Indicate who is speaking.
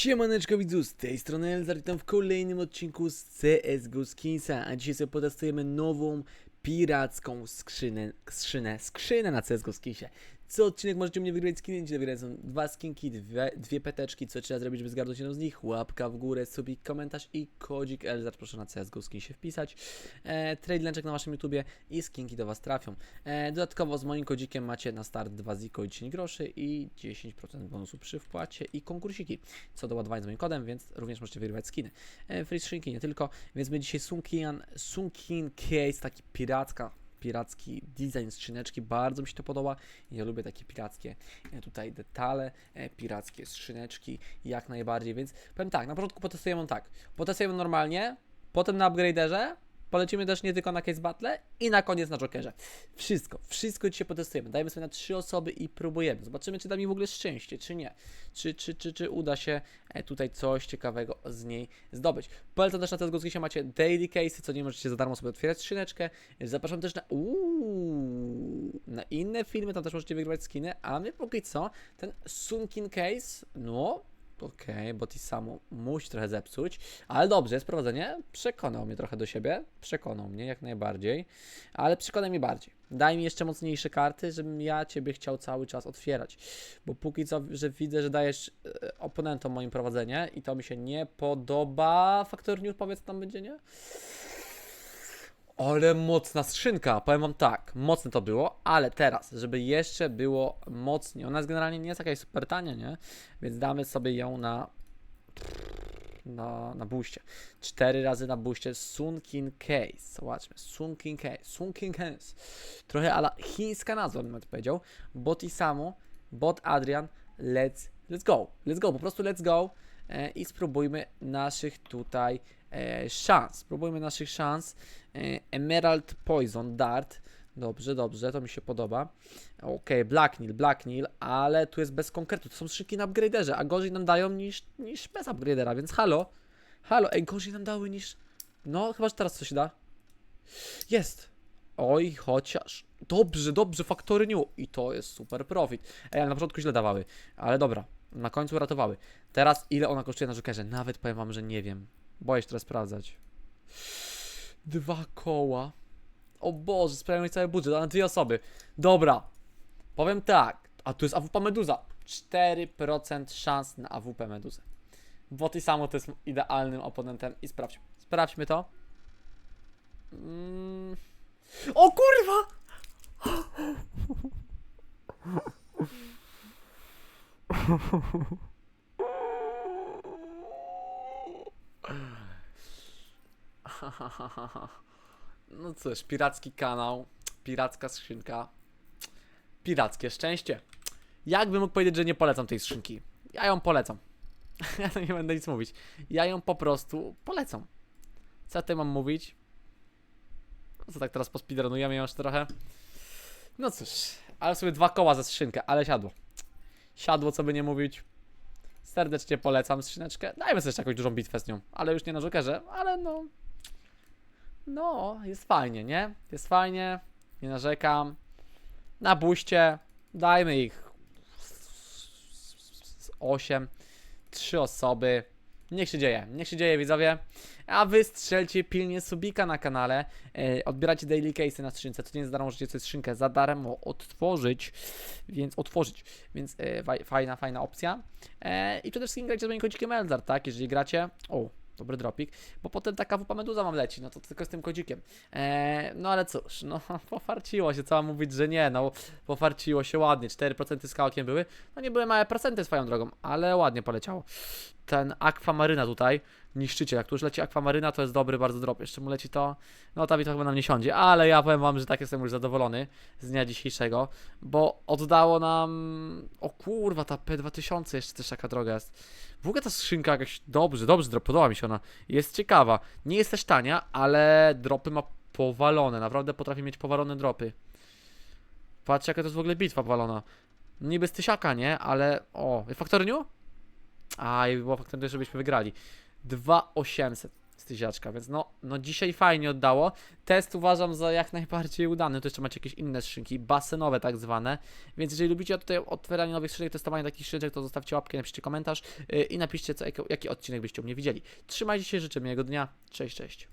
Speaker 1: Siemaneczko widzu, z tej strony Elzar, witam w kolejnym odcinku z CSGO Skinsa, a dzisiaj sobie potestujemy nową piracką skrzynę, skrzynę, skrzynę na CSGO Skinsie. Co odcinek możecie mnie wygrać skiny, dzisiaj wygrać są dwa skinki, dwie, dwie peteczki, co trzeba zrobić, żeby zgarnąć jedną z nich, łapka w górę, subik, komentarz i kodzik Elzar, proszę na CSGO Skinsie wpisać, e, trade lęczek na waszym YouTubie i skinki do was trafią. E, dodatkowo z moim kodzikiem macie na start 2 ziko i 10 groszy i 10% bonusu przy wpłacie i konkursiki co do ładowania z moim kodem, więc również możecie wygrywać skiny. E, free skrzynki nie tylko, więc my dzisiaj Sunkin, Sunkin Case, taki piracka, piracki design skrzyneczki, bardzo mi się to podoba. Ja lubię takie pirackie e, tutaj detale, e, pirackie skrzyneczki, jak najbardziej, więc powiem tak, na początku potestujemy tak, potestujemy normalnie, potem na upgraderze, Polecimy też nie tylko na Case Battle i na koniec na Jokerze. Wszystko, wszystko dzisiaj potestujemy. Dajmy sobie na trzy osoby i próbujemy. Zobaczymy, czy da mi w ogóle szczęście, czy nie. Czy, czy, czy, czy uda się e, tutaj coś ciekawego z niej zdobyć. Polecam też na te się macie daily cases, co nie możecie za darmo sobie otwierać skrzyneczkę. Zapraszam też na uuu, na inne filmy, tam też możecie wygrywać skiny, a my póki co ten Sunkin Case, no Okej, bo ty samo musi trochę zepsuć, ale dobrze, jest prowadzenie. Przekonał mnie trochę do siebie, przekonał mnie jak najbardziej, ale przekonaj mnie bardziej. Daj mi jeszcze mocniejsze karty, żebym ja ciebie chciał cały czas otwierać, bo póki co, że widzę, że dajesz e, oponentom moim prowadzenie i to mi się nie podoba. Factor News powiedz tam będzie, nie? Ale mocna skrzynka, powiem wam tak, mocne to było, ale teraz, żeby jeszcze było mocniej, ona jest generalnie nie jest jakaś super tania, nie? Więc damy sobie ją na na, na buście. Cztery razy na buście Sunkin Case. Zobaczmy, Sunkin Case, Sunkin Case. Trochę ala chińska nazwa bym powiedział. Bot i samo, bot Adrian, let's, let's go, let's go, po prostu let's go e, i spróbujmy naszych tutaj e, szans. Spróbujmy naszych szans. E, Emerald Poison Dart. Dobrze, dobrze, to mi się podoba. Ok, Black Nil, Black Nil, ale tu jest bez konkretu. To są szybki na upgraderze, a gorzej nam dają niż, niż bez upgradera, więc halo. Halo, ej, gorzej nam dały niż... No, chyba, że teraz coś da. Jest. Oj, chociaż. Dobrze, dobrze, Factory New. I to jest super profit. Ej, ale na początku źle dawały. Ale dobra, na końcu uratowały. Teraz ile ona kosztuje na Jokerze? Nawet powiem wam, że nie wiem. Boję się teraz sprawdzać. Dwa koła. O Boże, sprawiają mi cały budżet, a na dwie osoby. Dobra. Powiem tak. A tu jest AWP Meduza. 4% szans na AWP Meduzę. Bo ty samo to jest idealnym oponentem i sprawdźmy. Sprawdźmy to. Mm. O kurwa! No cóż, piracki kanał, piracka skrzynka, pirackie szczęście. Jakbym mógł powiedzieć, że nie polecam tej skrzynki? Ja ją polecam. Ja nie będę nic mówić. Ja ją po prostu polecam. Co ja tutaj mam mówić? No co tak teraz pospidronujemy ją już trochę? No cóż, ale sobie dwa koła za skrzynkę, ale siadło. Siadło, co by nie mówić. Serdecznie polecam skrzyneczkę. Dajmy sobie jakąś dużą bitwę z nią, ale już nie na Jokerze, ale no... No, jest fajnie, nie? Jest fajnie, nie narzekam. Na buście dajmy ich 8, 3 osoby. Niech się dzieje, niech się dzieje widzowie. A wy strzelcie pilnie subika na kanale. E, odbieracie daily case na skrzynce. To nie jest za darmo, możecie sobie skrzynkę za darmo otworzyć. Więc otworzyć. Więc e, fajna, fajna opcja. E, I przede wszystkim grajcie z moim kodzikiem Eldar, tak? Jeżeli gracie. O, Dobry dropik, bo potem taka WP Meduza mam leci, no to tylko z tym kodzikiem. Eee, no ale cóż, no pofarciło się, co mam mówić, że nie, no pofarciło się ładnie, 4% z kałkiem były, no nie były małe procenty swoją drogą, ale ładnie poleciało. Ten Aquamaryna tutaj, niszczycie, jak tu już leci Aquamaryna, to jest dobry bardzo drop, jeszcze mu leci to, no ta to chyba nam nie siądzie, ale ja powiem wam, że tak jestem już zadowolony z dnia dzisiejszego, bo oddało nam, o kurwa, ta P2000 jeszcze też taka droga jest. W ogóle ta skrzynka jakaś dobrze, dobrze drop, podoba mi się ona. Jest ciekawa. Nie jest też tania, ale dropy ma powalone. Naprawdę potrafi mieć powalone dropy. Patrz jaka to jest w ogóle bitwa powalona. Niby z tysiaka, nie? Ale... O, Factory New? A, i było Factory żebyśmy wygrali. 2800. z tysiaczka, więc no, no dzisiaj fajnie oddało. Test uważam za jak najbardziej udany. Tu jeszcze macie jakieś inne skrzynki, basenowe tak zwane. Więc jeżeli lubicie tutaj otwieranie nowych skrzynek, testowanie takich skrzynek, to zostawcie łapkę, napiszcie komentarz yy, i napiszcie, co, jaki odcinek byście u mnie widzieli. Trzymajcie się, życzę miłego dnia. Cześć, cześć.